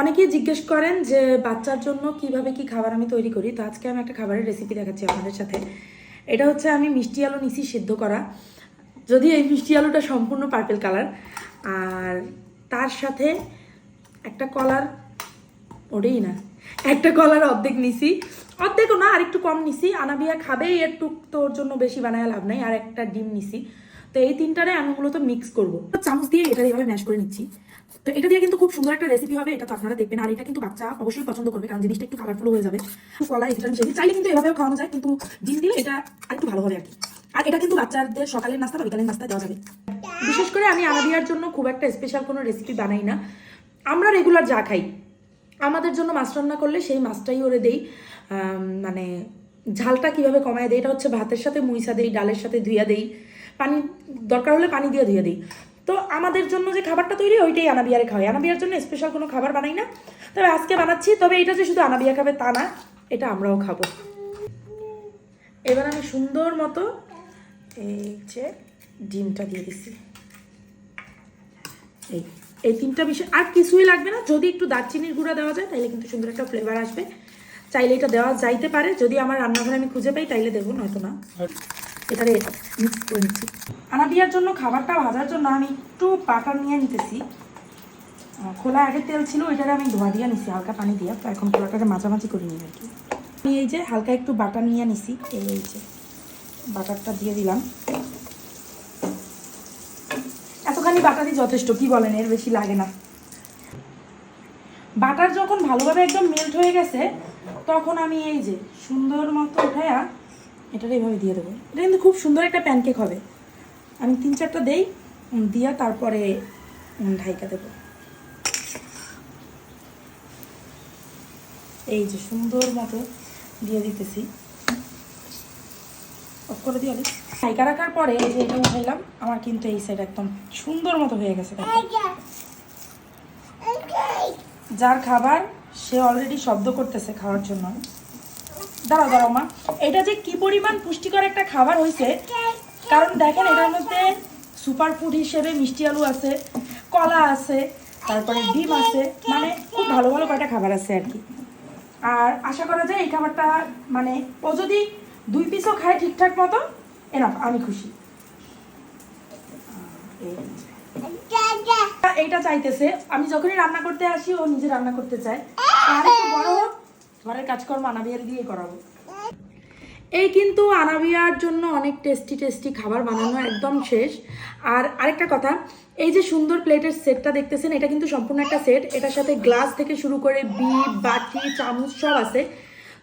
অনেকেই জিজ্ঞেস করেন যে বাচ্চার জন্য কীভাবে কি খাবার আমি তৈরি করি। তো আজকে আমি একটা খাবারের রেসিপি দেখাচ্ছি আপনাদের সাথে। এটা হচ্ছে আমি মিষ্টি আলু নিছি সিদ্ধ করা। যদি এই মিষ্টি আলুটা সম্পূর্ণ পার্পেল কালার আর তার সাথে একটা কলার ওটাই না, একটা কলার অর্ধেক নিছি। অর্ধেকও না আর একটু কম নিছি। আনাবিয়া খাবে, একটু তোর জন্য বেশি বানায় লাভ নাই, আর একটা ডিম নিছি। তো এই তিনটারে আমি মূলত মিক্স করব। চামচ দিয়ে এটা এইভাবে ম্যাশ করে নিচ্ছি। তো এটা দিয়ে কিন্তু খুব সুন্দর একটা রেসিপি হবে, এটা তো আপনারা দেখবেন। আর এটা কিন্তু বাচ্চা অবশ্যই পছন্দ করবে, কারণ জিনিসটা একটু কালারফুল হয়ে যাবে। কলা এটা দিই। চাইলে কিন্তু এভাবেও খাওয়ানো যায়, কিন্তু ডিম দিলে এটা আরেকটু ভালো হবে আর কি আর এটা কিন্তু বাচ্চাদের সকালের নাস্তা বা বিকালের নাস্তা দেওয়া যাবে। বিশেষ করে আমি আনাবিয়ার জন্য খুব একটা স্পেশাল কোনো রেসিপি বানাই না। আমরা রেগুলার যা খাই, আমাদের জন্য মাছ রান্না করলে সেই মাছটাই ওরে দেই। মানে ঝালটা কীভাবে কমায় দেয় এটা হচ্ছে ভাতের সাথে মুইসা দেই, ডালের সাথে ধুইয়া দেই। পানি, দরকার হলে পানি দিয়ে ধুয়ে দিই। তো আমাদের জন্য যে খাবারটা তৈরি ওইটাই আনাবিয়ারে খাওয়াই আনাবিয়ার জন্য স্পেশাল কোনো খাবার বানাই না। তবে আজকে বানাচ্ছি, তবে এটা যে শুধু আনাবিয়া খাবে তা না, এটা আমরাও খাব। এবার আমি সুন্দর মতো এই যে ডিমটা দিয়ে দিছি এই এই তিনটা বিষয়, আর কিছুই লাগবে না। যদি একটু দারচিনির গুঁড়া দেওয়া যায় তাহলে কিন্তু সুন্দর একটা ফ্লেভার আসবে। চাইলে এটা দেওয়া যাইতে পারে। যদি আমার রান্নাঘরে আমি খুঁজে পাই, তাইলে দেবো, নয়তো না। এটারে মিক্স করে নিচ্ছি। আনাবিয়ার জন্য, খাবারটা ভাজার জন্য আমি একটু বাটার নিয়ে নিতেছি। খোলা আগে তেল ছিল, ওইটারে আমি ধোয়া দিয়ে নিছি, হালকা পানি দিয়ে। তো এখন খোলাটাকে মাঝামাঝি করে নিই আর কি। আমি এই যে হালকা একটু বাটার নিয়ে নিছি, এই যে বাটারটা দিয়ে দিলাম। এতখানি বাটারই যথেষ্ট, কি বলেন, এর বেশি লাগে না। বাটার যখন ভালোভাবে একদম মেল্ট হয়ে গেছে, তখন আমি এই যে সুন্দর মতো উঠায়া এটার এইভাবে দিয়ে দেবো। এটা কিন্তু খুব সুন্দর একটা প্যানকেক হবে। আমি তিন চারটা দেই দিয়া তারপরে ঢাইকা দেবো। এই যে সুন্দর মতো দিয়ে দিতেছি। অফ করে দিয়ে ঢাইকা রাখার পরে এই যে এটা উঠাইলাম আমার কিন্তু এই সাইড একদম সুন্দর মতো হয়ে গেছে যার খাবার সে অলরেডি শব্দ করতেছে খাওয়ার জন্য। দাঁড়াও দাঁড়াও, মা। এটা যে কি পরিমাণ পুষ্টিকর একটা খাবার হয়েছে কারণ দেখেন এটার মধ্যে সুপার ফুড হিসেবে মিষ্টি আলু আছে, কলা আছে, তারপরে ডিম আছে মানে খুব ভালো ভালো কয়টা খাবার আছে আর কি। আর আশা করা যায় এই খাবারটা মানে ও যদি দুই পিসও খায় ঠিকঠাক মতো, এনাফ, আমি খুশি। এইটা চাইতেছে, আমি যখনই রান্না করতে আসি, ও নিজে রান্না করতে চায়। আর একটু বড় হোক ঘরের কাজকর্ম আনাবিয়ার দিয়ে করাবো। এই কিন্তু আনাবিয়ার জন্য অনেক টেস্টি টেস্টি খাবার বানানো একদম শেষ। আর আরেকটা কথা, এই যে সুন্দর প্লেটের সেটটা দেখতেছেন, এটা কিন্তু সম্পূর্ণ একটা সেট এটার সাথে গ্লাস থেকে শুরু করে বিপ বাটি, চামচ সব আছে।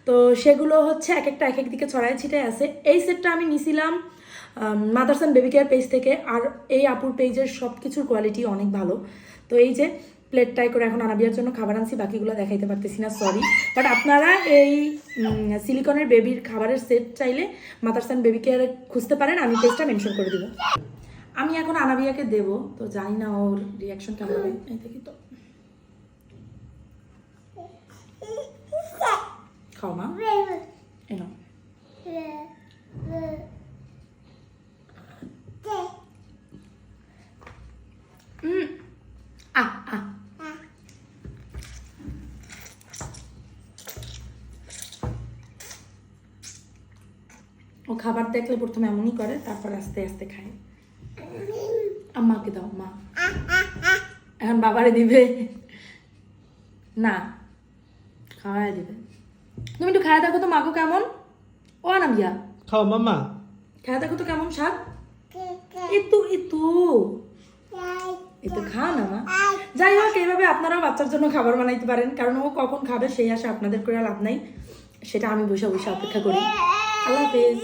তো সেগুলো হচ্ছে এক একটা এক এক দিকে ছড়ায় ছিটায় আছে। এই সেটটা আমি নিছিলাম mothers and baby care page থেকে। আর এই আপুর পেজের সব কিছুর কোয়ালিটি অনেক ভালো। তো এই যে প্লেটটাই করে এখন আনাবিয়ার জন্য খাবার আনছি, বাকিগুলো দেখাইতে পারতেছি না সরি বাট আপনারা এই সিলিকনের বেবির খাবারের সেট চাইলে মাদার্স অ্যান্ড বেবি কেয়ারে খুঁজতে পারেন, আমি পেজটা মেনশন করে দিব। আমি এখন আনাবিয়াকে দেব, তো জানি না ওর রিয়াকশন কেমন হবে দেখি তো। খাও মা। এনো ও খাবার দেখলে প্রথমে এমনই করে তারপর আস্তে আস্তে খায়। আম্মাকে দাও মা। এখন বাবারে দিবে। না খাওয়াই দিবে। তুমি একটু খাওয়া দেখো তো মাগো কেমন? ও আনাবিয়া। খাও মামা খাওয়া দেখো তো কেমন স্বাদ? একটু একটু একটু খা না মা। যাই হোক এইভাবে আপনারাও বাচ্চার জন্য খাবার বানাইতে পারেন কারণ ও কখন খাবে সেই আশা আপনাদের করে লাভ নাই। সেটা আমি বসে বসে অপেক্ষা করি। আল্লাহ হাফেজ